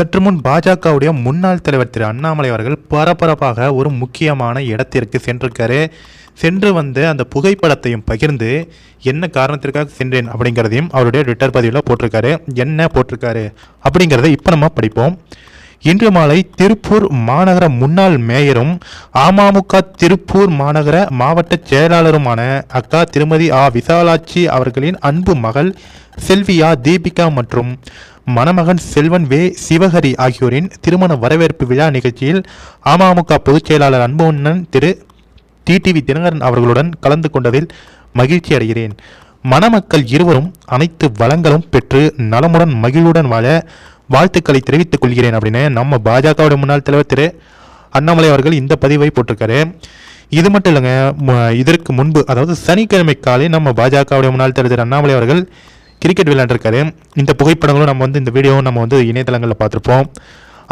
சற்று முன் பாஜகவுடைய முன்னாள் தலைவர் திரு அண்ணாமலை அவர்கள் பரபரப்பாக ஒரு முக்கியமான இடத்திற்கு சென்றிருக்காரு. சென்று வந்து அந்த புகைப்படத்தையும் பகிர்ந்து என்ன காரணத்திற்காக சென்றேன் அப்படிங்கிறதையும் அவருடைய ட்விட்டர் பதிவில் போட்டிருக்காரு. என்ன போட்டிருக்காரு அப்படிங்கிறத இப்போ நம்ம படிப்போம். இன்று மாலை திருப்பூர் மாநகர முன்னாள் மேயரும் அமமுக திருப்பூர் மாநகர மாவட்ட செயலாளருமான அக்கா திருமதி ஆ. விசாலாட்சி அவர்களின் அன்பு மகள் செல்வியா தீபிகா மற்றும் மணமகன் செல்வன் வே சிவஹரி ஆகியோரின் திருமண வரவேற்பு விழா நிகழ்ச்சியில் அமமுக பொதுச் செயலாளர் அன்புண்ணன் திரு டிடிவி தினகரன் அவர்களுடன் கலந்து கொண்டதில் மகிழ்ச்சி அடைகிறேன். மணமக்கள் இருவரும் அனைத்து வளங்களும் பெற்று நலமுடன் மகிழ்வுடன் வாழ வாழ்த்துக்களை தெரிவித்துக் கொள்கிறேன் அப்படின்னு நம்ம பாஜகவுடைய முன்னாள் தலைவர் திரு அண்ணாமலை அவர்கள் இந்த பதிவை போட்டிருக்காரு. இது மட்டும் இல்லைங்க இதற்கு முன்பு அதாவது சனிக்கிழமை காலை நம்ம பாஜகவுடைய முன்னாள் தலைவர் திரு அண்ணாமலை அவர்கள் கிரிக்கெட் விளையாண்டுருக்காரு. இந்த புகைப்படங்களும் நம்ம வந்து இந்த வீடியோவும் நம்ம வந்து இணையதளங்களில் பார்த்துருப்போம்.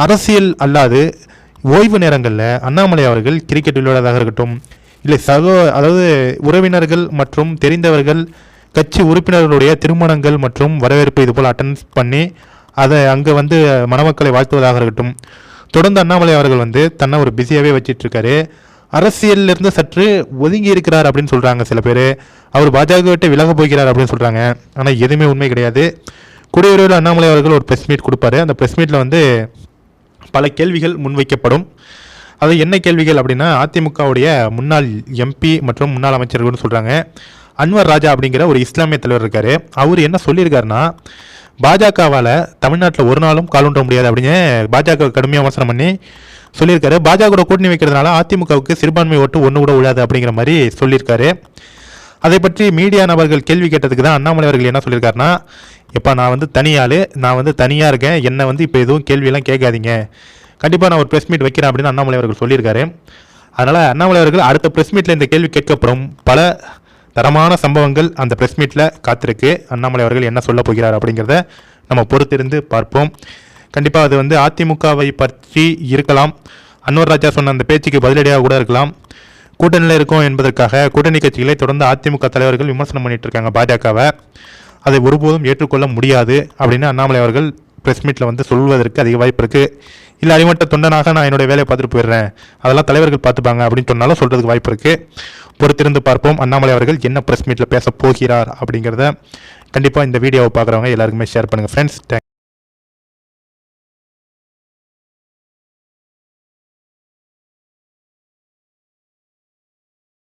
அரசியல் அல்லாது ஓய்வு நேரங்களில் அண்ணாமலை அவர்கள் கிரிக்கெட் விளையாடுவதாக இருக்கட்டும் இல்லை சகோ அதாவது உறவினர்கள் மற்றும் தெரிந்தவர்கள் கட்சி உறுப்பினர்களுடைய திருமணங்கள் மற்றும் வரவேற்பு இது போல் பண்ணி அதை அங்கே வந்து மணமக்களை வாழ்த்துவதாக இருக்கட்டும். தொடர்ந்து அண்ணாமலை அவர்கள் வந்து தன்னை ஒரு பிஸியாகவே வச்சிட்ருக்காரு. அரசியலிருந்து இருந்து சற்று ஒதுங்கி இருக்கிறார் அப்படின்னு சொல்கிறாங்க சில பேர். அவர் பாஜக விட்டு விலக போகிறார் அப்படின்னு சொல்கிறாங்க ஆனால் எதுவுமே உண்மை கிடையாது. குடியுரிமையில் அண்ணாமலை அவர்கள் ஒரு ப்ரெஸ் மீட் கொடுப்பாரு. அந்த ப்ரெஸ் மீட்டில் வந்து பல கேள்விகள் முன்வைக்கப்படும். அது என்ன கேள்விகள் அப்படின்னா அதிமுகவுடைய முன்னாள் எம்பி மற்றும் முன்னாள் அமைச்சர்கள்னு சொல்கிறாங்க அன்வர் ராஜா அப்படிங்கிற ஒரு இஸ்லாமிய தலைவர் இருக்கார். அவர் என்ன சொல்லியிருக்காருன்னா பாஜகவால் தமிழ்நாட்டில் ஒரு நாளும் காலூன்ற முடியாது அப்படின்னு பாஜக கடுமையாக விமர்சனம் பண்ணி சொல்லியிருக்காரு. பாஜக கூட்டணி வைக்கிறதுனால அதிமுகவுக்கு சிறுபான்மை ஓட்டு ஒன்று கூட விழாது அப்படிங்கிற மாதிரி சொல்லியிருக்காரு. அதை பற்றி மீடியா நபர்கள் கேள்வி கேட்டதுக்கு தான் அண்ணாமலை அவர்கள் என்ன சொல்லியிருக்காருன்னா இப்போ நான் வந்து தனியாள். நான் வந்து தனியாக இருக்கேன். என்னை வந்து இப்போ எதுவும் கேள்வியெல்லாம் கேட்காதீங்க. கண்டிப்பாக நான் ஒரு ப்ரெஸ் மீட் வைக்கிறேன் அப்படின்னு அண்ணாமலை அவர்கள் சொல்லியிருக்காரு. அதனால் அண்ணாமலை அவர்கள் அடுத்த ப்ரெஸ் மீட்டில் இந்த கேள்வி கேட்கப்படும். பல தரமான சம்பவங்கள் அந்த ப்ரெஸ் மீட்டில் காத்திருக்கு. அண்ணாமலை அவர்கள் என்ன சொல்ல போகிறார் அப்படிங்கிறத நம்ம பொறுத்திருந்து பார்ப்போம். கண்டிப்பாக அது வந்து அதிமுகவை பற்றி இருக்கலாம். அன்வர் ராஜா சொன்ன அந்த பேச்சுக்கு பதிலடியாக கூட இருக்கலாம். கூட்டணியில் இருக்கும் என்பதற்காக கூட்டணி கட்சிகளை தொடர்ந்து அதிமுக தலைவர்கள் விமர்சனம் பண்ணிட்டு இருக்காங்க பாஜகவை. அதை ஒருபோதும் ஏற்றுக்கொள்ள முடியாது அப்படின்னு அண்ணாமலை அவர்கள் ப்ரெஸ் மீட்டில் வந்து சொல்வதற்கு அதிக வாய்ப்பு இருக்குது இல்லை அடிமட்ட தொண்டனாக நான் என்னுடைய வேலையை பார்த்துட்டு போயிடுறேன். அதெல்லாம் தலைவர்கள் பார்த்துப்பாங்க அப்படின்னு சொன்னாலும் சொல்கிறதுக்கு வாய்ப்பு இருக்குது பொறுத்திருந்து பார்ப்போம் அண்ணாமலை அவர்கள் என்ன ப்ரெஸ் மீட்டில் பேச போகிறார் அப்படிங்கிறத கண்டிப்பாக இந்த வீடியோவை பார்க்குறவங்க எல்லாருக்குமே ஷேர் பண்ணுங்கள் ஃப்ரெண்ட்ஸ் தேங்க்